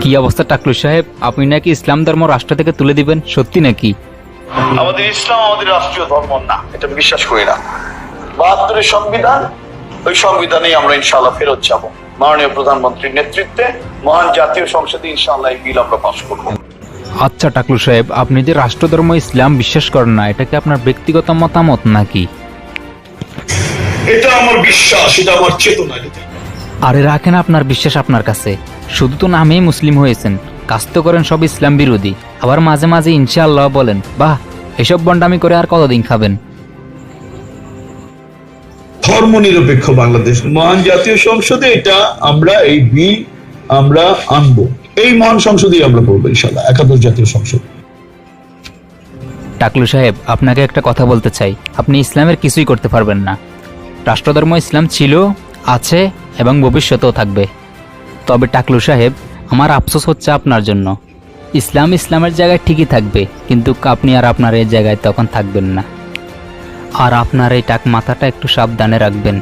কি অবস্থা টাকলু সাহেব? আপনি নাকি ইসলাম ধর্ম রাষ্ট্র থেকে তুলে দিবেন? সত্যি নাকি? আমাদের ইসলাম আমাদের রাষ্ট্রীয় ধর্ম না এটা বিশ্বাস করি না। বাহাত্তরের সংবিধান ওই সংবিধানেই আমরা ইনশাআল্লাহ ফেরত যাব। মাননীয় প্রধানমন্ত্রীর নেতৃত্বে মহান জাতীয় সংসদে ইনশাআল্লাহ এই বিল আমরা পাশ করব। আচ্ছা টাকলু সাহেব আপনি যে রাষ্ট্রধর্ম ইসলাম বিশ্বাস করেন না এটা কি আপনার ব্যক্তিগত মতামত নাকি? এটা আমার বিশ্বাস এটা আমার চেতনা আরে রাখেন আপনার বিশ্বাস আপনার কাছে। শুধু তো নামেই মুসলিম হয়েছেন। কাজ তো করেন সব ইসলাম বিরোধী। আবার মাঝে মাঝে ইনশাআল্লাহ বলেন বাহ এসব বন্ডামি করে আর কতদিন খাবেন? ধর্ম নিরপেক্ষ বাংলাদেশ মহান জাতীয় সংসদে এটা আমরা এই বিল আমরা আনব। এই মহান সংসদেই আমরা করব ইনশাল্লাহ একাদশ জাতীয় সংসদ। টাকলু সাহেব আপনাকে একটা কথা বলতে চাই। আপনি ইসলামের কিছুই করতে পারবেন না। রাষ্ট্রধর্ম ইসলাম ছিল, আছে এবং ভবিষ্যতেও থাকবে। তবে টাকলু সাহেব, আমার আফসোস হচ্ছে আপনার জন্য। ইসলাম ইসলামের জায়গায় ঠিকই থাকবে, কিন্তু আপনি আর আপনার এই জায়গায় তখন থাকবেন না। আর আপনার এই টাক মাথাটা একটু সাবধানে রাখবেন।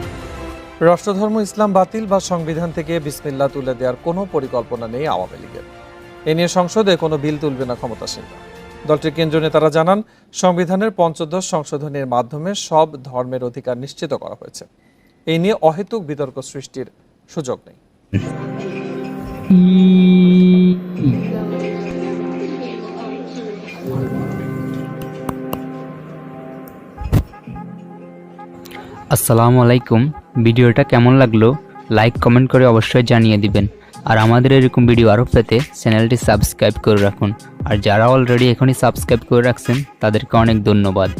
রাষ্ট্রধর্ম ইসলাম বাতিল বা সংবিধান থেকে বিসমিল্লা তুলে দেওয়ার কোনো পরিকল্পনা নেই আওয়ামী লীগের। এ নিয়ে সংসদে কোনো বিল তুলবে না ক্ষমতাসীনরা। দলটির কেন্দ্রীয় নেতারা জানান, সংবিধানের পঞ্চদশ সংশোধনের মাধ্যমে সব ধর্মের অধিকার নিশ্চিত করা হয়েছে। এই নিয়ে অহেতুক বিতর্ক সৃষ্টির সুযোগ নেই। আসসালামু আলাইকুম। ভিডিওটা কেমন লাগল? লাইক, কমেন্ট করে অবশ্যই জানিয়ে দিবেন। আর আমাদের এরকম ভিডিও আরও পেতে চ্যানেলটি সাবস্ক্রাইব করে রাখুন। আর যারা অলরেডি এখনই সাবস্ক্রাইব করে রাখছেন, তাদেরকে অনেক ধন্যবাদ।